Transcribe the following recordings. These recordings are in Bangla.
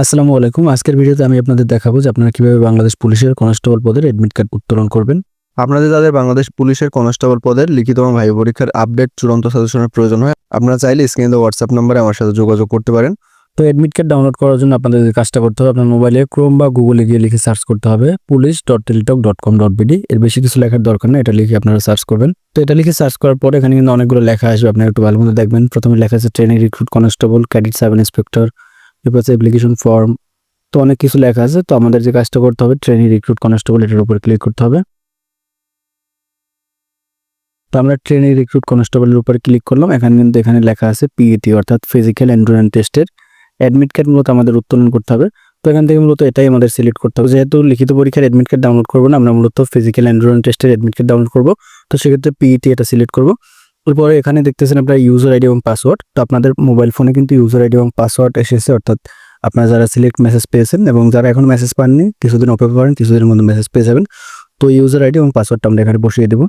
আসসালামু আলাইকুম। আজকের ভিডিওতে আমি আপনাদের দেখাবো যে আপনারা কীভাবে বাংলাদেশ পুলিশের কনস্টেবল পদের অ্যাডমিট কার্ড উত্তোলন করবেন। আপনাদের যাদের বাংলাদেশ পুলিশের কনস্টেবল পদের লিখিত ভাই পরীক্ষার আপডেট চূড়ান্ত সাজেশনের প্রয়োজন হয়, আপনারা চাইলে স্ক্রিনে হোয়াটসঅ্যাপ নম্বরে আমার সাথে যোগাযোগ করতে পারেন। তো অ্যাডমিট কার্ড ডাউনলোড করার জন্য আপনাদের কাজটা করতে হবে, আপনার মোবাইলে ক্রোম বা গুগলে গিয়ে লিখে সার্চ করতে হবে police dot teletalk dot com dot BD এর বেশি কিছু লেখার দরকার নেই, এটা লিখে আপনারা সার্চ করবেন। তো এটা লিখে সার্চ করার পরে এখানে কিন্তু অনেকগুলো লেখা আসবে, আপনারা একটু ভালো মতো দেখবেন। প্রথমে লেখা আছে, training recruit constable, cadet sub inspector এরপর আছে অ্যাপ্লিকেশন ফর্ম তো অনেক কিছু লেখা আছে। তো আমাদের যে কাজটা করতে হবে ট্রেনিং রিক্রুট কনস্টেবল এটার উপর ক্লিক করতে হবে। তো আমরা ট্রেনিং রিক্রুট কনস্টেবলের উপর ক্লিক করলাম। এখানে কিন্তু এখানে লেখা আছে পিইটি অর্থাৎ ফিজিক্যাল এন্ডুরেন্স টেস্টের অ্যাডমিট কার্ড মূলত আমাদের উত্তোলন করতে হবে। তো এখান থেকে মূলত এটাই আমাদের সিলেক্ট করতে হবে। যেহেতু লিখিত পরীক্ষার অ্যাডমিট কার্ড ডাউনলোড করব না, আমরা মূলত ফিজিক্যাল এন্ডুরেন্স টেস্টের অ্যাডমিট কার্ড ডাউনলোড করব। তো সেক্ষেত্রে পিইটি এটা সিলেক্ট করব। এরপরে এখানে দেখতেছেন আপনার ইউজার আইডি এবং পাসওয়ার্ড তো আপনাদের মোবাইল ফোনে কিন্তু ইউজার আইডি এবং পাসওয়ার্ড এসেছে, অর্থাৎ আপনারা যারা সিলেক্ট মেসেজ পেয়েছেন এবং যারা এখন মেসেজ পাননি, কিছুদিন অপেক্ষা করেন, কিছুদিনের মধ্যে মেসেজ পেয়ে যাবেন। তো ইউজার আইডি এবং পাসওয়ার্ডটা আমরা এখানে বসিয়ে দেবো।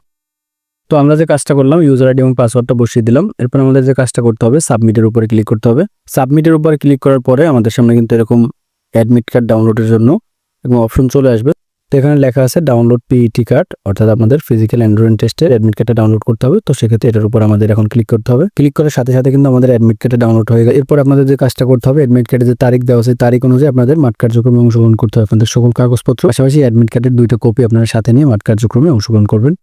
তো আমরা যে কাজটা করলাম ইউজার আইডি এবং পাসওয়ার্ডটা বসিয়ে দিলাম। এরপর আমাদের যে কাজটা করতে হবে সাবমিটের উপরে ক্লিক করতে হবে। সাবমিটের উপরে ক্লিক করার পরে আমাদের সামনে কিন্তু এরকম অ্যাডমিট কার্ড ডাউনলোডের জন্য এবং অপশন চলে আসবে। তো এখানে লেখা আছে ডাউনলোড পিইটি কার্ড অর্থাৎ আপনাদের ফিজিক্যাল অ্যান্ড্রয়েড টেস্টের অ্যাডমিট কার্ডটা ডাউনলোড করতে হবে। তো সেক্ষেত্রে এটার উপর আমাদের এখন ক্লিক করতে হবে। ক্লিক করার সাথে সাথে কিন্তু আমাদের অ্যাডমিট কার্ডটা ডাউনলোড হয়ে গেছে এরপর আপনাদের যে কাজটা করতে হবে অ্যাডমিট কার্ডের যে তারিখ দেওয়া আছে, তারিখ অনুযায়ী আপনাদের মাঠ কার্যক্রমে অংশগ্রহণ করতে হবে। আপনাদের সকল কাগজপত্র, পাশাপাশি অ্যাডমিট কার্ডের দুইটা কপি আপনার সাথে নিয়ে মাঠ কার্যক্রমে অংশগ্রহণ করবেন।